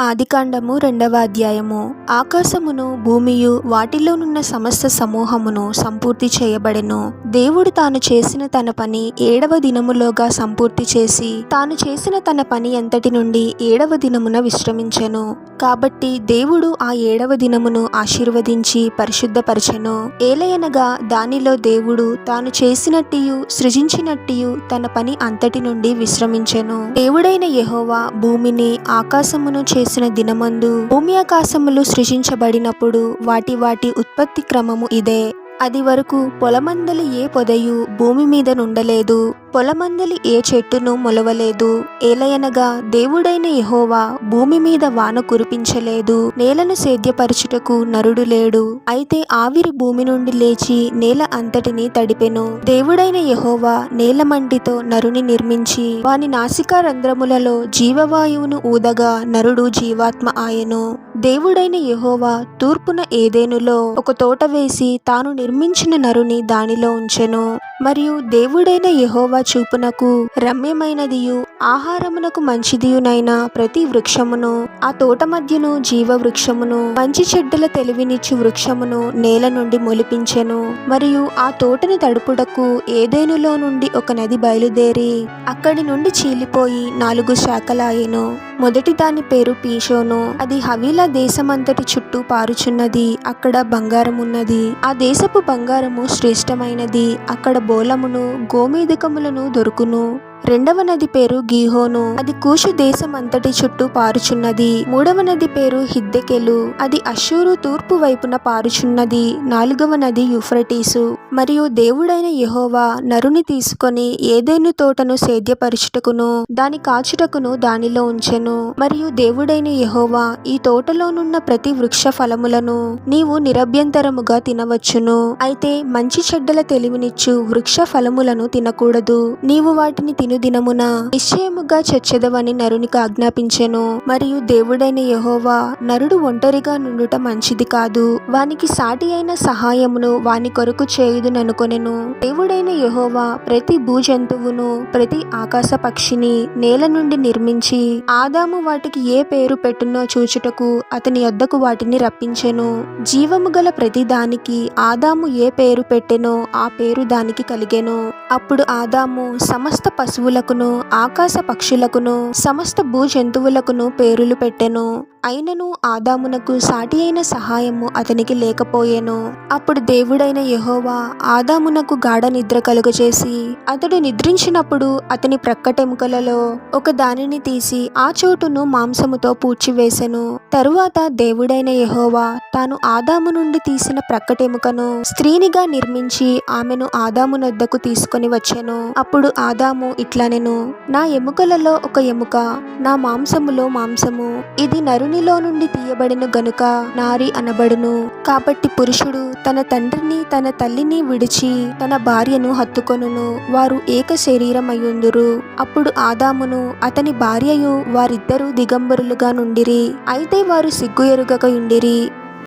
ఆదికాండము రెండవ అధ్యాయము. ఆకాశమును భూమియు వాటిలోనున్న సమస్త సమూహమును సంపూర్తి చేయబడెను. దేవుడు తాను చేసిన తన పని ఏడవ దినములోగా సంపూర్తి చేసి తాను చేసిన తన పని అంతటి నుండి ఏడవ దినమున విశ్రమించెను. కాబట్టి దేవుడు ఆ ఏడవ దినమును ఆశీర్వదించి పరిశుద్ధపరచెను. ఏలయనగా దానిలో దేవుడు తాను చేసినట్టియు సృజించినట్టియు తన పని అంతటి నుండి విశ్రమించెను. దేవుడైన యెహోవా భూమిని ఆకాశమును చేసిన దినమందు భూమి ఆకాశములు సృజించబడినప్పుడు వాటి వాటి ఉత్పత్తి క్రమము ఇదే. అది వరకు పొలమందలి ఏ పొదయు భూమి మీద నుండలేదు పొలమందలి ఏ చెట్టును మొలవలేదు. ఏలయనగా దేవుడైన యహోవా భూమి మీద వాన కురిపించలేదు నేలను సేద్యపరచుటకు నరుడు లేడు. అయితే ఆవిరి భూమి నుండి లేచి నేల అంతటిని తడిపెను. దేవుడైన యహోవా నేల మంటితో నరుని నిర్మించి వాని నాసికా రంధ్రములలో జీవవాయువును ఊదగా నరుడు జీవాత్మ ఆయను. దేవుడైన యహోవా తూర్పున ఏదేనులో ఒక తోట వేసి తాను నిర్మించిన నరుని దానిలో ఉంచెను. మరియు దేవుడైన యహోవా చూపునకు రమ్యమైనదియు ఆహారమునకు మంచిదియునైన ప్రతి వృక్షమును ఆ తోట మధ్యను జీవ వృక్షమును మంచి చెడ్డల తెలివినిచ్చు వృక్షమును నేల నుండి మొలిపించెను. మరియు ఆ తోటను తడుపుడకు ఏదేనులో నుండి ఒక నది బయలుదేరి అక్కడి నుండి చీలిపోయి నాలుగు శాఖలాయెను. మొదటి దాని పేరు పీషోను. అది హవీలా దేశమంతటి చుట్టూ పారుచున్నది అక్కడ బంగారమున్నది. ఆ దేశపు బంగారము శ్రేష్టమైనది అక్కడ బోలమును గోమేధికములను దొరుకును. రెండవ నది పేరు గీహోను. అది కూషు దేశం అంతటి చుట్టూ పారుచున్నది. మూడవ నది పేరు హిద్దెకెలు. అది అషూరు తూర్పు వైపున పారుచున్నది. నాలుగవ నది యుఫ్రటీసు. మరియు దేవుడైన యహోవా నరుని తీసుకొని ఏదేను తోటను సేద్యపరచుటకును దాని కాచుటకును దానిలో ఉంచెను. మరియు దేవుడైన యహోవా ఈ తోటలోనున్న ప్రతి వృక్ష ఫలములను నీవు నిరభ్యంతరముగా తినవచ్చును. అయితే మంచి చెడ్డల తెలివినిచ్చు వృక్ష ఫలములను తినకూడదు. నీవు వాటిని తిను దినమున నిశ్చయముగా చచ్చెదవని నరునికి ఆజ్ఞాపించెను. మరియు దేవుడైన యహోవా నరుడు ఒంటరిగా నుండుట మంచిది కాదు. వానికి సాటి అయిన సహాయమును వాని కొరకు చేయుదుననుకొనెను. దేవుడైన యహోవా ప్రతి భూజంతువును ప్రతి ఆకాశ పక్షిని నేల నుండి నిర్మించి ఆదాము వాటికి ఏ పేరు పెట్టునో చూచుటకు అతని యొద్దకు వాటిని రప్పించెను. జీవము గల ప్రతి దానికి ఆదాము ఏ పేరు పెట్టెనో ఆ పేరు దానికి కలిగెను. అప్పుడు ఆదాము సమస్త పశువులకును ఆకాశ పక్షులకును సమస్త భూ జంతువులకును పేరులు పెట్టెను. అయినను ఆదామునకు సాటి అయిన సహాయము అతనికి లేకపోయెను. అప్పుడు దేవుడైన యహోవా ఆదామునకు గాఢ నిద్ర కలుగజేసి అతడు నిద్రించినప్పుడు అతని ప్రక్కటెముకలలో ఒక దానిని తీసి ఆ చోటును మాంసముతో పూడ్చివేసెను. తరువాత దేవుడైన యహోవా తాను ఆదాము నుండి తీసిన ప్రక్కటెముకను స్త్రీనిగా నిర్మించి ఆమెను ఆదామునొద్దకు తీసుకొని వచ్చెను. అప్పుడు ఆదాము ఇట్లనెను నా ఎముకలలో ఒక ఎముక నా మాంసములో మాంసము ఇది నరు నరునిలో నుండి తీయబడిన గనుక నారి అనబడును. కాబట్టి పురుషుడు తన తండ్రిని తన తల్లిని విడిచి తన భార్యను హత్తుకొనును. వారు ఏక శరీరమయ్యుందురు. అప్పుడు ఆదామును అతని భార్యయు వారిద్దరూ దిగంబరులుగా నుండిరి. అయితే వారు సిగ్గు ఎరుగక ఉండిరి.